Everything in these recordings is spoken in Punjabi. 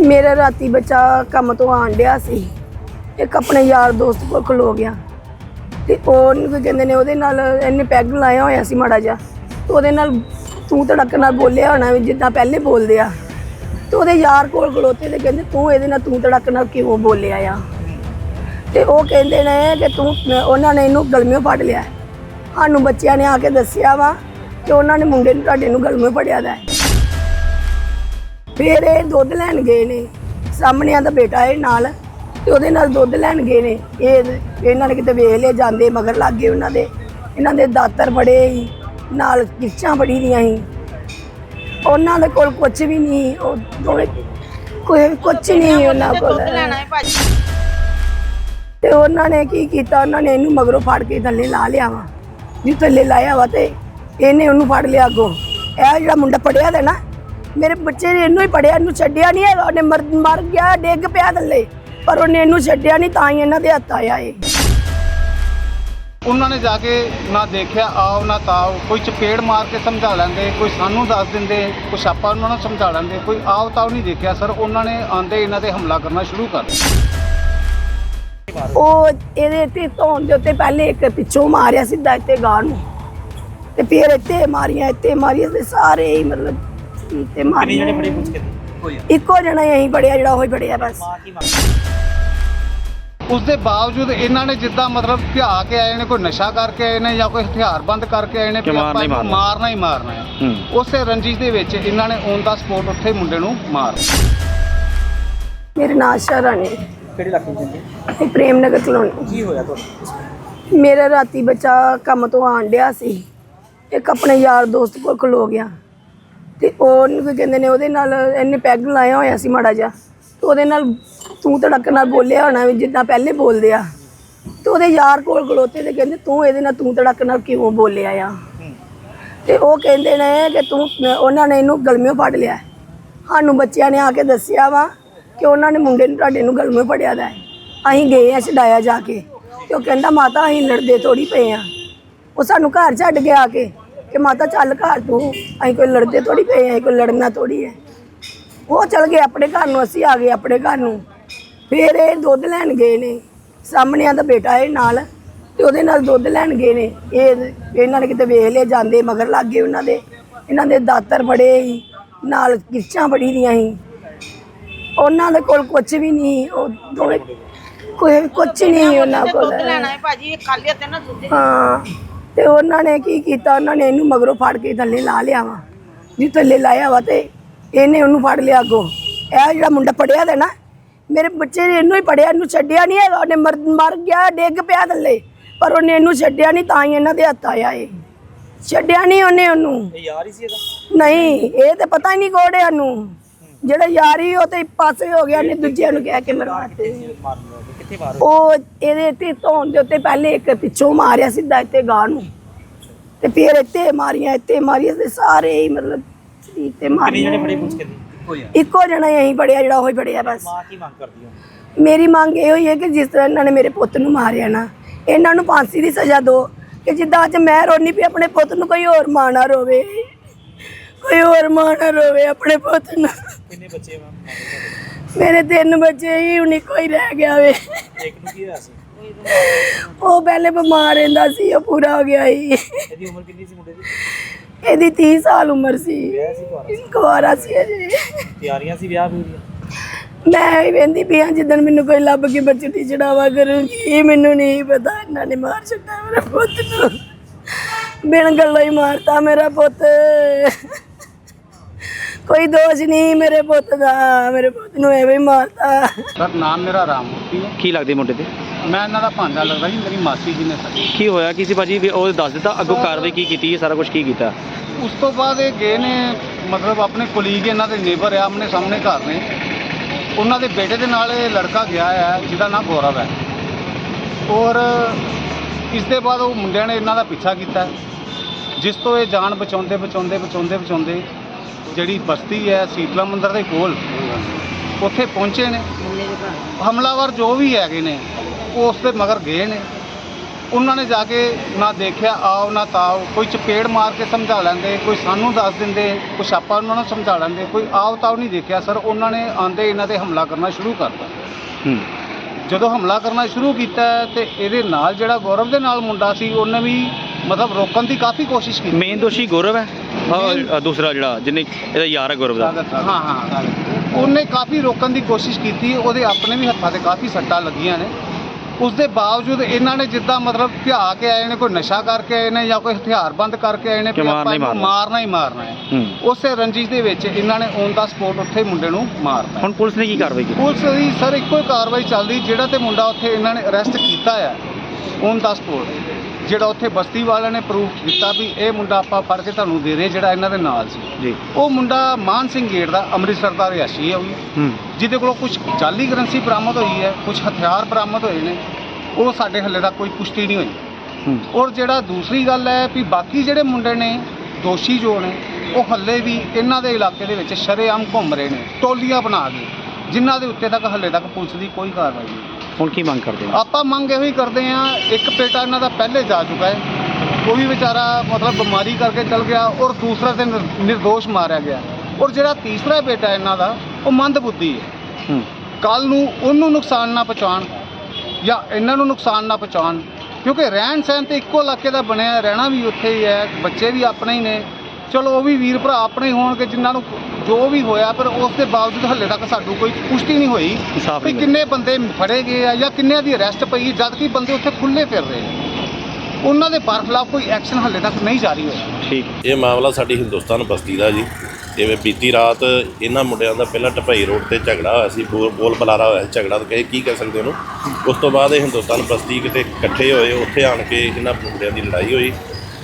ਮੇਰਾ ਰਾਤੀ ਬੱਚਾ ਕੰਮ ਤੋਂ ਆਣ ਡਿਆ ਸੀ। ਇੱਕ ਆਪਣੇ ਯਾਰ ਦੋਸਤ ਕੋਲ ਖਲੋ ਗਿਆ। ਤੇ ਉਹ ਉਹਨੂੰ ਕਹਿੰਦੇ ਨੇ ਉਹਦੇ ਨਾਲ ਇਹਨੇ ਪੈਗ ਲਾਇਆ ਹੋਇਆ ਸੀ ਮਾੜਾ ਜਿਹਾ। ਤੇ ਉਹਦੇ ਨਾਲ ਤੂੰ ਧੜਕ ਨਾਲ ਬੋਲਿਆ ਹੋਣਾ ਵੀ ਜਿੱਦਾਂ ਪਹਿਲੇ ਬੋਲਦੇ ਆ। ਤੇ ਉਹਦੇ ਯਾਰ ਕੋਲ ਖਲੋਤੇ ਤੇ ਕਹਿੰਦੇ ਤੂੰ ਇਹਦੇ ਨਾਲ ਤੂੰ ਧੜਕ ਨਾਲ ਕਿਉਂ ਬੋਲਿਆ ਆ? ਤੇ ਉਹ ਕਹਿੰਦੇ ਨੇ ਕਿ ਤੂੰ, ਉਹਨਾਂ ਨੇ ਇਹਨੂੰ ਗਲਮਿਓ ਫੜ ਲਿਆ। ਸਾਨੂੰ ਬੱਚਿਆਂ ਨੇ ਆ ਕੇ ਦੱਸਿਆ ਵਾ ਕਿ ਉਹਨਾਂ ਨੇ ਮੁੰਡੇ ਨੂੰ ਤੁਹਾਡੇ ਨੂੰ ਗਲਮਿਓ ਫੜਿਆ ਦਾ ਹੈ। ਫਿਰ ਇਹ ਦੁੱਧ ਲੈਣ ਗਏ ਨੇ। ਸਾਹਮਣਿਆਂ ਦਾ ਬੇਟਾ ਇਹ ਨਾਲ ਤੇ ਉਹਦੇ ਨਾਲ ਦੁੱਧ ਲੈਣ ਗਏ ਨੇ। ਇਹ ਇਹਨਾਂ ਨੇ ਕਿਤੇ ਵੇਖ ਲਿਆ ਜਾਂਦੇ ਮਗਰ ਲੱਗ ਗਏ ਉਹਨਾਂ ਦੇ। ਇਹਨਾਂ ਦੇ ਦਾਤਰ ਬੜੇ ਸੀ ਨਾਲ ਕਿਰਚਾਂ ਬੜੀ ਦੀਆਂ ਸੀ। ਉਹਨਾਂ ਦੇ ਕੋਲ ਕੁਝ ਵੀ ਨਹੀਂ ਉਹ ਦੋਵੇਂ ਕੋਈ ਕੁਝ ਨਹੀਂ ਉਹਨਾਂ ਕੋਲ। ਤੇ ਉਹਨਾਂ ਨੇ ਕੀ ਕੀਤਾ ਉਹਨਾਂ ਨੇ ਇਹਨੂੰ ਮਗਰੋਂ ਫੜ ਕੇ ਥੱਲੇ ਲਾ ਲਿਆ ਵਾ। ਜੀ ਥੱਲੇ ਲਾਇਆ ਵਾ ਤੇ ਇਹਨੇ ਉਹਨੂੰ ਫੜ ਲਿਆ ਅੱਗੋਂ। ਇਹ ਜਿਹੜਾ ਮੁੰਡਾ ਪੜਿਆ ਦਾ ਨਾ ਮੇਰੇ ਬੱਚੇ ਨੇ ਇਹਨੂੰ ਹੀ ਪੜਿਆ ਇਹਨੂੰ ਛੱਡਿਆ ਨਹੀਂ ਹੈਗਾ ਉਹਨੇ ਮਰ ਮਰ ਗਿਆ ਡਿੱਗ ਪਿਆ ਥੱਲੇ। ਪਰ ਉਹਨੇ ਇਹਨੂੰ ਛੱਡਿਆ ਨਹੀਂ ਤਾਂ ਹੀ ਇਹਨਾਂ ਦੇ ਹੱਥ ਆਇਆ ਇਹ। ਉਹਨਾਂ ਨੇ ਜਾ ਕੇ ਨਾ ਦੇਖਿਆ ਆਓ ਨਾ ਤਾਓ ਕੋਈ ਚਪੇੜ ਮਾਰ ਕੇ ਸਮਝਾ ਲੈਂਦੇ ਕੋਈ ਸਾਨੂੰ ਦੱਸ ਦਿੰਦੇ ਕੁਛ ਆਪਾਂ ਉਹਨਾਂ ਨੂੰ ਸਮਝਾ ਲੈਂਦੇ ਕੋਈ ਆਓ ਤਾਓ ਨਹੀਂ ਦੇਖਿਆ। ਸਰ ਉਹਨਾਂ ਨੇ ਆਂਦੇ ਇਹਨਾਂ ਤੇ ਹਮਲਾ ਕਰਨਾ ਸ਼ੁਰੂ ਕਰ ਦਿੱਤਾ। ਉਹ ਇਹਦੇ ਤੇ ਧੌਣ ਦੇ ਉੱਤੇ ਪਹਿਲੇ ਇੱਕ ਪਿੱਛੋਂ ਮਾਰਿਆ ਸਿੱਧਾ ਇੱਥੇ ਗਾਂ ਨੂੰ। ਤੇ ਫਿਰ ਇੱਥੇ ਮਾਰੀਆਂ ਇੱਥੇ ਮਾਰੀਆਂ ਤੇ ਸਾਰੇ ਹੀ ਮਤਲਬ ਇੱਥੇ ਮਾਰੀਆਂ ਬੜੀ ਮੁਸ਼ਕਿਲ ਹੋਈ ਇੱਕੋ ਜਣਾ ਹੀ ਅਸੀਂ ਪੜਿਆ ਜਿਹੜਾ ਉਹ ਹੀ ਪੜਿਆ ਬਸ। ਮਾਂ ਕੀ ਮੰਗ ਉਸ ਦੇ ਬਾਵਜੂਦ ਇਹਨਾਂ ਨੇ ਜਿੱਦਾਂ ਮਤਲਬ ਧਿਆ ਕੇ ਆਏ ਨੇ ਕੋਈ ਨਸ਼ਾ ਕਰਕੇ ਆਏ ਨੇ ਜਾਂ ਕੋਈ ਹਥਿਆਰਬੰਦ ਕਰਕੇ ਆਏ ਨੇ ਕਿ ਵੀ ਮਾਰਨਾ ਆਪਾਂ ਹੀ ਇਹਨੂੰ ਮਾਰਨਾ। ਹੀ ਮਾਰਨਾ ਹੈ। ਹੂੰ। ਉਸੇ ਰੰਜਿਸ਼ ਦੇ ਵਿੱਚ ਇਹਨਾਂ ਨੇ ਔਨ ਦਾ ਸਪੋਰਟ ਉੱਥੇ ਮੁੰਡੇ ਨੂੰ ਮਾਰ ਮੇਰੇ ਨਾਂ ਸ਼ਰਨ ਹੈ ਕਿਹੜੇ ਇਲਾਕੇ ਚ ਪ੍ਰੇਮ ਨਗਰ ਕਲੋਨੀ ਕੀ ਹੋਇਆ ਤੁਹਾਨੂੰ ਮੇਰਾ ਰਾਤੀ ਬੱਚਾ ਕੰਮ ਤੋਂ ਆਣ ਡਿਆ ਸੀ। ਇੱਕ ਆਪਣੇ ਯਾਰ ਦੋਸਤ ਕੋਲ ਖਲੋ ਗਿਆ। ਤੇ ਉਹਨੂੰ ਕੀ ਕਹਿੰਦੇ ਨੇ, ਉਹਦੇ ਨਾਲ ਇਹਨੇ ਪੈਗ ਲਾਇਆ ਹੋਇਆ ਸੀ ਮਾੜਾ ਜਿਹਾ, ਤੇ ਉਹਦੇ ਨਾਲ ਤੂੰ ਧੜਕ ਨਾਲ ਬੋਲਿਆ ਹੋਣਾ ਵੀ ਜਿੱਦਾਂ ਪਹਿਲੇ ਬੋਲਦੇ ਆ। ਤੇ ਉਹਦੇ ਯਾਰ ਕੋਲ ਖਲੋਤੇ ਤੇ ਕਹਿੰਦੇ, ਤੂੰ ਇਹਦੇ ਨਾਲ ਤੂੰ ਧੜਕ ਨਾਲ ਕਿਉਂ ਬੋਲਿਆ ਆ? ਤੇ ਉਹ ਕਹਿੰਦੇ ਨੇ ਕਿ ਤੂੰ, ਉਹਨਾਂ ਨੇ ਇਹਨੂੰ ਗਲਮਿਓ ਫੜ ਲਿਆ। ਸਾਨੂੰ ਬੱਚਿਆਂ ਨੇ ਆ ਕੇ ਦੱਸਿਆ ਵਾ ਕਿ ਉਹਨਾਂ ਨੇ ਮੁੰਡੇ ਨੂੰ ਤੁਹਾਡੇ ਨੂੰ ਗਲਮਿਓ ਫੜਿਆ ਦਾ ਹੈ। ਅਸੀਂ ਗਏ ਆ ਛਡਾਇਆ ਜਾ ਕੇ, ਤੇ ਉਹ ਕਹਿੰਦਾ, ਮਾਤਾ, ਅਸੀਂ ਲੜਦੇ ਥੋੜੀ ਪਏ ਆ। ਉਹ ਸਾਨੂੰ ਘਰ ਛੱਡ ਕੇ ਆ ਕੇ ਕਿ ਮਾਤਾ ਚੱਲ ਘਰ ਤੂੰ। ਅਸੀਂ ਕੋਈ ਲੜਦੇ ਥੋੜੀ ਪਏ ਆ ਕੋਈ ਲੜਨਾ ਥੋੜੀ ਹੈ। ਉਹ ਚਲ ਗਏ ਆਪਣੇ ਘਰ ਨੂੰ ਅਸੀਂ ਆ ਗਏ ਆਪਣੇ ਘਰ ਨੂੰ। ਫਿਰ ਇਹ ਦੁੱਧ ਲੈਣ ਗਏ ਨੇ। ਸਾਹਮਣਿਆਂ ਦਾ ਬੇਟਾ ਇਹ ਨਾਲ ਤੇ ਉਹਦੇ ਨਾਲ ਦੁੱਧ ਲੈਣ ਗਏ ਨੇ। ਇਹ ਇਹਨਾਂ ਨੇ ਕਿਤੇ ਵੇਖ ਲਿਆ ਜਾਂਦੇ ਮਗਰ ਲੱਗ ਗਏ ਉਹਨਾਂ ਦੇ। ਇਹਨਾਂ ਦੇ ਦਾਤਰ ਬੜੇ ਸੀ ਨਾਲ ਕਿਰਚਾਂ ਬੜੀ ਦੀਆਂ ਸੀ। ਉਹਨਾਂ ਦੇ ਕੋਲ ਕੁਝ ਵੀ ਨਹੀਂ ਉਹ ਦੋਵੇਂ ਕੋਈ ਕੁਝ ਨਹੀਂ ਉਹਨਾਂ ਕੋਲ ਲੈਣਾ ਹੈ ਭਾਜੀ ਖਾਲੀ ਹੱਥ ਨਾ ਦੁੱਧ ਹਾਂ। ਤੇ ਉਹਨਾਂ ਨੇ ਕੀ ਕੀਤਾ? ਉਹਨਾਂ ਨੇ ਇਹਨੂੰ ਮਗਰੋਂ ਫੜ ਕੇ ਥੱਲੇ ਲਾ ਲਿਆ ਵਾ। ਜੀ ਥੱਲੇ ਲਾਇਆ ਵਾ ਤੇ ਇਹਨੇ ਉਹਨੂੰ ਫੜ ਲਿਆ ਅੱਗੋਂ। ਇਹ ਜਿਹੜਾ ਮੁੰਡਾ ਪੜਿਆ ਦਾ ਨਾ ਮੇਰੇ ਬੱਚੇ ਨੇ ਇਹਨੂੰ ਹੀ ਪੜਿਆ ਇਹਨੂੰ ਛੱਡਿਆ ਨਹੀਂ ਹੈਗਾ। ਉਹਨੇ ਮਰ ਮਰ ਗਿਆ ਡਿੱਗ ਪਿਆ ਥੱਲੇ। ਪਰ ਉਹਨੇ ਇਹਨੂੰ ਛੱਡਿਆ ਨਹੀਂ ਤਾਂ ਹੀ ਇਹਨਾਂ ਦੇ ਹੱਥ ਆਇਆ ਇਹ। ਛੱਡਿਆ ਨਹੀਂ ਉਹਨੇ ਉਹਨੂੰ। ਇਹ ਯਾਰ ਹੀ ਸੀ ਇਹਦਾ? ਨਹੀਂ ਇਹ ਤੇ ਪਤਾ ਹੀ ਨਹੀਂ ਕੋੜਿਆ ਨੂੰ ਜਿਹੜਾ ਯਾਰੀ ਉਹ ਤੇ ਪਾਸੇ ਹੋ ਗਿਆ ਨੇ ਦੂਜਿਆਂ ਨੂੰ ਕਹਿ ਕੇ ਮਰਵਾਤੇ ਕਿੱਥੇ ਮਾਰ ਉਹ ਇਹਦੇ ਤੇ ਧੌਣ ਦੇ ਉੱਤੇ ਪਹਿਲੇ ਇੱਕ ਪਿੱਛੋਂ ਮਾਰਿਆ ਸਿੱਧਾ ਇੱਥੇ ਗਾਂ ਨੂੰ। ਤੇ ਫਿਰ ਇੱਥੇ ਮਾਰੀਆਂ ਇੱਥੇ ਮਾਰੀਆਂ ਤੇ ਸਾਰੇ ਹੀ ਮਤਲਬ ਸਰੀਰ ਤੇ ਮਾਰੀਆਂ। ਬੜੀ ਇੱਕੋ ਜਣਾ ਹੀ ਪੜਿਆ ਜਿਹੜਾ ਉਹ ਹੀ ਪੜਿਆ ਬਸ। ਮਾਂ ਕੀ ਮੰਗ ਕਰਦੀ ਹੋ ਮੇਰੀ ਮੰਗ ਇਹ ਹੋਈ ਹੈ ਕਿ ਜਿਸ ਤਰ੍ਹਾਂ ਇਹਨਾਂ ਨੇ ਮੇਰੇ ਪੁੱਤ ਨੂੰ ਮਾਰਿਆ ਨਾ ਇਹਨਾਂ ਨੂੰ ਫਾਂਸੀ ਦੀ ਸਜ਼ਾ ਦਿਓ ਕਿ ਜਿੱਦਾਂ ਅੱਜ ਮੈਂ ਰੋਣੀ ਪਈ ਆਪਣੇ ਪੁੱਤ ਨੂੰ ਕੋਈ ਹੋਰ ਮਾਂ ਨਾ ਰੋਵੇ। ਕੋਈ ਹੋਰ ਮਾਂ ਨਾ ਰੋਵੇ ਆਪਣੇ ਪੁੱਤ ਨੂੰ। ਕਿੰਨੇ ਬੱਚੇ ਵਾ ਮੇਰੇ ਤਿੰਨ ਬੱਚੇ ਹੀ ਹੁਣ ਇੱਕੋ ਹੀ ਰਹਿ ਗਿਆ ਵੇ। ਇੱਕ ਨੂੰ ਕੀ ਹੋਇਆ ਸੀ? ਉਹ ਪਹਿਲੇ ਬਿਮਾਰ ਰਹਿੰਦਾ ਸੀ ਉਹ ਪੂਰਾ ਹੋ ਗਿਆ ਸੀ। ਇਹਦੀ ਉਮਰ ਕਿੰਨੀ ਸੀ ਮੁੰਡੇ ਦੀ? ਇਹਦੀ 30 ਸਾਲ ਉਮਰ ਸੀ। ਵਿਆਹ ਸੀ ਕੁਆਰਾ ਸੀ? ਅਜੇ ਤਿਆਰੀਆਂ ਸੀ ਵਿਆਹ ਵੀ ਦੀਆਂ? ਮੈਂ ਹੀ ਵੇਂਦੀ ਪਈ ਹਾਂ ਜਿੱਦਣ ਮੈਨੂੰ ਕੋਈ ਲੱਭ ਕੇ ਬੱਚੇ ਚੜਾਵਾ ਕਰੂਗੀ ਇਹ ਮੈਨੂੰ ਨਹੀਂ ਪਤਾ ਇਹਨਾਂ ਨੇ ਮਾਰ ਛੱਡਾ ਮੇਰੇ ਪੁੱਤ ਨੂੰ। ਬਿਨ ਗੱਲੋਂ ਹੀ ਮਾਰਤਾ ਮੇਰਾ ਪੁੱਤ। ਕੋਈ ਦੋਸ਼ ਨਹੀਂ ਮੇਰੇ ਪੁੱਤ ਦਾ ਮੇਰੇ ਪੁੱਤ ਨੂੰ ਐਵੇਂ ਹੀ ਮਾਰਤਾ। ਸਰ ਨਾਮ ਮੇਰਾ ਰਾਮਮੂਰਤੀ ਹੈ। ਕੀ ਲੱਗਦੀ ਮੁੰਡੇ ਤੇ? ਮੈਂ ਇਹਨਾਂ ਦਾ ਭਾਂਜਾ ਲੱਗਦਾ ਜੀ ਮੇਰੀ ਮਾਸੀ ਜੀ ਨੇ ਸਰ। ਕੀ ਹੋਇਆ ਕੀ ਸੀ ਭਾਜੀ? ਵੀ ਉਹ ਦੱਸ ਦਿੱਤਾ ਅੱਗੋਂ ਕਾਰਵਾਈ ਕੀ ਕੀਤੀ ਹੈ ਸਾਰਾ ਕੁਝ ਕੀ ਕੀਤਾ? ਉਸ ਤੋਂ ਬਾਅਦ ਇਹ ਗਏ ਨੇ ਮਤਲਬ ਆਪਣੇ ਕੁਲੀਗ ਇਹਨਾਂ ਦੇ ਨੇਬਰ ਆ ਆਪਣੇ ਸਾਹਮਣੇ ਘਰ ਨੇ। ਉਹਨਾਂ ਦੇ ਬੇਟੇ ਦੇ ਨਾਲ ਇਹ ਲੜਕਾ ਗਿਆ ਹੈ ਜਿਹਦਾ ਨਾਮ ਗੌਰਵ ਹੈ ਔਰ ਇਸ ਦੇ ਬਾਅਦ ਉਹ ਮੁੰਡਿਆਂ ਨੇ ਇਹਨਾਂ ਦਾ ਪਿੱਛਾ ਕੀਤਾ। ਜਿਸ ਤੋਂ ਇਹ ਜਾਨ ਬਚਾਉਂਦੇ ਬਚਾਉਂਦੇ ਬਚਾਉਂਦੇ ਬਚਾਉਂਦੇ ਜਿਹੜੀ ਬਸਤੀ ਹੈ ਸੀਤਲਾ ਮੰਦਿਰ ਦੇ ਕੋਲ ਉੱਥੇ ਪਹੁੰਚੇ ਨੇ। ਹਮਲਾਵਰ ਜੋ ਵੀ ਹੈਗੇ ਨੇ ਉਹ ਉਸ ਦੇ ਮਗਰ ਗਏ ਨੇ। ਉਹਨਾਂ ਨੇ ਜਾ ਕੇ ਨਾ ਦੇਖਿਆ ਆਓ ਨਾ ਤਾਓ ਕੋਈ ਚਪੇੜ ਮਾਰ ਕੇ ਸਮਝਾ ਲੈਂਦੇ ਕੋਈ ਸਾਨੂੰ ਦੱਸ ਦਿੰਦੇ ਕੁਛ ਆਪਾਂ ਉਹਨਾਂ ਨੂੰ ਸਮਝਾ ਲੈਂਦੇ ਕੋਈ ਆਓ ਤਾਓ ਨਹੀਂ ਦੇਖਿਆ ਸਰ ਉਹਨਾਂ ਨੇ ਆਂਦੇ ਇਹਨਾਂ ਤੇ ਹਮਲਾ ਕਰਨਾ ਸ਼ੁਰੂ ਕਰਤਾ। ਜਦੋਂ ਹਮਲਾ ਕਰਨਾ ਸ਼ੁਰੂ ਕੀਤਾ ਤੇ ਇਹਦੇ ਨਾਲ ਜਿਹੜਾ ਗੌਰਵ ਦੇ ਨਾਲ ਮੁੰਡਾ ਸੀ ਉਹਨੇ ਵੀ ਮਤਲਬ ਰੋਕਣ ਦੀ ਕਾਫੀ ਕੋਸ਼ਿਸ਼ ਕੀਤੀ। ਮੇਨ ਦੋਸ਼ੀ ਗੌਰਵ ਹੈ। ਆਹ, ਦੂਸਰਾ ਜਿਹੜਾ ਜਿਹਨੇ ਇਹਦਾ ਯਾਰ ਹੈ ਗੌਰਵ ਦਾ। ਹਾਂ ਹਾਂ ਉਹਨੇ ਕਾਫੀ ਰੋਕਣ ਦੀ ਕੋਸ਼ਿਸ਼ ਕੀਤੀ। ਉਹਦੇ ਆਪਣੇ ਵੀ ਹੱਥਾਂ ਤੇ ਕਾਫੀ ਸੱਟਾਂ ਲੱਗੀਆਂ ਨੇ। ਉਸ ਦੇ ਬਾਵਜੂਦ ਇਹਨਾਂ ਨੇ ਜਿੱਦਾਂ ਮਤਲਬ ਧਿਆ ਕੇ ਆਏ ਨੇ ਕੋਈ ਨਸ਼ਾ ਕਰਕੇ ਆਏ ਨੇ ਜਾਂ ਕੋਈ ਹਥਿਆਰਬੰਦ ਕਰਕੇ ਆਏ ਨੇ ਕਿ ਆਪਾਂ ਇਹਨੂੰ ਮਾਰਨਾ। ਹੀ ਮਾਰਨਾ ਹੈ। ਹੂੰ। ਉਸੇ ਰੰਜਿਸ਼ ਦੇ ਵਿੱਚ ਇਹਨਾਂ ਨੇ ਔਨ ਦਾ ਸਪੋਰਟ ਉੱਥੇ ਮੁੰਡੇ ਨੂੰ ਮਾਰਤਾ ਹੁਣ ਪੁਲਿਸ ਨੇ ਕੀ ਕਾਰਵਾਈ ਕੀਤੀ? ਪੁਲਿਸ ਦੀ ਸਰ ਇੱਕੋ ਹੀ ਕਾਰਵਾਈ ਚੱਲਦੀ ਜਿਹੜਾ ਤੇ ਮੁੰਡਾ ਉੱਥੇ ਇਹਨਾਂ ਨੇ ਅਰੈਸਟ ਕੀਤਾ ਹੈ ਔਨ ਦਾ ਸਪੋਰਟ। ਜਿਹੜਾ ਉੱਥੇ ਬਸਤੀ ਵਾਲਿਆਂ ਨੇ ਪ੍ਰੂਫ ਦਿੱਤਾ ਵੀ ਇਹ ਮੁੰਡਾ ਆਪਾਂ ਫੜ ਕੇ ਤੁਹਾਨੂੰ ਦੇ ਰਹੇ ਜਿਹੜਾ ਇਹਨਾਂ ਦੇ ਨਾਲ ਸੀ। ਜੀ। ਉਹ ਮੁੰਡਾ ਮਾਨ ਸਿੰਘ ਗੇਟ ਦਾ ਅੰਮ੍ਰਿਤਸਰ ਦਾ ਰਿਹਾਸ਼ੀ ਹੈ ਉਹ ਵੀ। ਜਿਹਦੇ ਕੋਲੋਂ ਕੁਝ ਜਾਲੀ ਕਰੰਸੀ ਬਰਾਮਦ ਹੋਈ ਹੈ ਕੁਝ ਹਥਿਆਰ ਬਰਾਮਦ ਹੋਏ ਨੇ ਉਹ ਸਾਡੇ ਹੱਲੇ ਤੱਕ ਕੋਈ ਪੁਸ਼ਟੀ ਨਹੀਂ ਹੋਈ। ਹੂੰ। ਔਰ ਜਿਹੜਾ ਦੂਸਰੀ ਗੱਲ ਹੈ ਵੀ ਬਾਕੀ ਜਿਹੜੇ ਮੁੰਡੇ ਨੇ ਦੋਸ਼ੀ ਜੋ ਨੇ ਉਹ ਹੱਲੇ ਵੀ ਇਹਨਾਂ ਦੇ ਇਲਾਕੇ ਦੇ ਵਿੱਚ ਸ਼ਰੇਆਮ ਘੁੰਮ ਰਹੇ ਨੇ ਟੋਲੀਆਂ ਬਣਾ ਕੇ ਜਿਨ੍ਹਾਂ ਦੇ ਉੱਤੇ ਤੱਕ ਹੱਲੇ ਤੱਕ ਪੁਲਿਸ ਦੀ ਕੋਈ ਕਾਰਵਾਈ ਨਹੀਂ। ਹੁਣ ਕੀ ਮੰਗ ਕਰਦੇ ਹੋ? ਆਪਾਂ ਮੰਗ ਇਹੋ ਹੀ ਕਰਦੇ ਆ ਇੱਕ ਬੇਟਾ ਇਹਨਾਂ ਦਾ ਪਹਿਲੇ ਜਾ ਚੁੱਕਾ ਹੈ। ਉਹ ਵੀ ਵਿਚਾਰਾ ਮਤਲਬ ਬਿਮਾਰੀ ਕਰਕੇ ਚਲ ਗਿਆ ਔਰ ਦੂਸਰਾ ਤੇ ਨਿਰ- ਨਿਰਦੋਸ਼ ਮਾਰਿਆ ਗਿਆ। ਔਰ ਜਿਹੜਾ ਤੀਸਰਾ ਬੇਟਾ ਇਹਨਾਂ ਦਾ ਉਹ ਮੰਦਬੁੱਧੀ ਹੈ। ਹੂੰ। ਕੱਲ ਨੂੰ ਉਹਨੂੰ ਨੁਕਸਾਨ ਨਾ ਪਹੁੰਚਾਉਣ ਜਾਂ ਇਹਨਾਂ ਨੂੰ ਨੁਕਸਾਨ ਨਾ ਪਹੁੰਚਾਉਣ ਕਿਉਂਕਿ ਰਹਿਣ ਸਹਿਣ ਤੇ ਇੱਕੋ ਇਲਾਕੇ ਦਾ ਬਣਿਆ ਰਹਿਣਾ ਵੀ ਉੱਥੇ ਹੀ ਹੈ ਬੱਚੇ ਵੀ ਆਪਣੇ ਹੀ ਨੇ। ਚਲੋ ਉਹ ਵੀ ਵੀਰ ਭਰਾ ਆਪਣੇ ਹੀ ਹੋਣਗੇ ਜਿਨ੍ਹਾਂ ਨੂੰ ਜੋ ਵੀ ਹੋਇਆ ਪਰ ਉਸ ਦੇ ਬਾਵਜੂਦ ਹੱਲੇ ਤੱਕ ਸਾਨੂੰ ਕੋਈ ਪੁਸ਼ਟੀ ਨਹੀਂ ਹੋਈ ਇਨਸਾਫ ਨਹੀਂ ਕਿੰਨੇ ਬੰਦੇ ਫੜੇ ਗਏ ਆ ਜਾਂ ਕਿੰਨਿਆਂ ਦੀ ਅਰੈਸਟ ਪਈ ਜਦ ਕਿ ਬੰਦੇ ਉੱਥੇ ਖੁੱਲੇ ਫਿਰ ਰਹੇ ਆ। ਉਹਨਾਂ ਦੇ ਬਰਖਲਾਫ ਕੋਈ ਐਕਸ਼ਨ ਹੱਲੇ ਤੱਕ ਨਹੀਂ ਜਾਰੀ ਹੋਇਆ। ਠੀਕ। ਇਹ ਮਾਮਲਾ ਸਾਡੀ ਹਿੰਦੁਸਤਾਨ ਬਸਤੀ ਦਾ ਜੀ। ਜਿਵੇਂ ਬੀਤੀ ਰਾਤ ਇਹਨਾਂ ਮੁੰਡਿਆਂ ਦਾ ਪਹਿਲਾਂ ਟਪਈ ਰੋਡ ਤੇ ਝਗੜਾ ਹੋਇਆ ਸੀ ਬੋਲ ਬੋਲ ਬੁਲਾਰਾ ਹੋਇਆ ਸੀ ਝਗੜਾ ਤਾਂ ਕਹੇ ਕੀ ਕਹਿ ਸਕਦੇ ਉਹਨੂੰ। ਉਸ ਤੋਂ ਬਾਅਦ ਇਹ ਹਿੰਦੁਸਤਾਨ ਬਸਤੀ ਕਿਤੇ ਇਕੱਠੇ ਹੋਏ ਉੱਥੇ ਆਣ ਕੇ ਇਹਨਾਂ ਮੁੰਡਿਆਂ ਦੀ ਲੜਾਈ ਹੋਈ।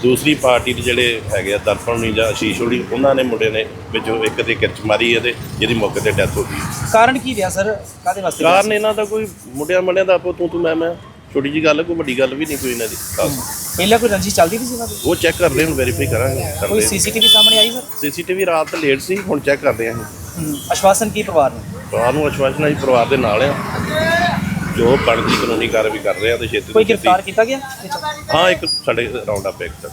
ਦੂਸਰੀ ਪਾਰਟੀ ਦੇ ਜਿਹੜੇ ਹੈਗੇ ਆ ਦਰਪਣ ਨਹੀਂ ਜਾਂ ਆਸ਼ੀਸ਼ ਹੋਣੀ ਉਹਨਾਂ ਨੇ ਮੁੰਡੇ ਨੇ ਵਿੱਚੋਂ ਇੱਕ ਦੇ ਕਿਰਚ ਮਾਰੀ ਇਹਦੇ ਜਿਹਦੀ ਮੌਕੇ ਤੇ ਡੈਥ ਹੋ ਗਈ। ਕਾਰਨ ਕੀ ਰਿਹਾ ਸਰ? ਕਾਦੇ ਵਾਸਤੇ ਕਾਰਨ ਇਹਨਾਂ ਦਾ ਕੋਈ ਮੁੰਡਿਆਂ ਮੁੰਡਿਆਂ ਦਾ ਆਪੋ ਤੂੰ ਤੂੰ ਮੈਂ ਮੈਂ ਛੋਟੀ ਜੀ ਗੱਲ ਹੈ, ਕੋਈ ਵੱਡੀ ਗੱਲ ਵੀ ਨਹੀਂ ਕੋਈ ਇਹਨਾਂ ਦੀ ਖਾਸ। ਪਹਿਲਾਂ ਕੋਈ ਰੰਜੀ ਚੱਲਦੀ ਸੀ ਇਹਨਾਂ ਦੀ? ਉਹ ਚੈੱਕ ਕਰਦੇ ਹੁਣ ਵੈਰੀਫਾਈ ਕਰਾਂਗੇ ਕੋਈ ਕਰਦੇ ਸੀਸੀਟੀਵੀ ਸਾਹਮਣੇ ਆਈ ਸਰ? ਸੀਸੀਟੀਵੀ ਰਾਤ ਲੇਟ ਸੀ ਹੁਣ ਚੈੱਕ ਕਰਦੇ ਆਂ ਅਸੀਂ ਆਸ਼ਵਾਸਨ ਕੀ ਪਰਿਵਾਰ ਨੂੰ? ਪਰਿਵਾਰ ਨੂੰ ਅਸ਼ਵਾਸਨ ਅਸੀਂ ਪਰਿਵਾਰ ਦੇ ਨਾਲ ਆ। ਜੋ ਬਣਦੀ ਕਾਨੂੰਨੀ ਕਾਰਵਾਈ ਕਰ ਰਹੇ ਆ ਤੇ ਛੇਤੀ ਤੋਂ ਕੋਈ ਛੇਤੀ- ਗ੍ਰਿਫਤਾਰ ਕੀਤਾ ਗਿਆ? ਹਾਂ ਇੱਕ ਸਾਡੇ ਰਾਉਂਡ ਅਪ ਇੱਕ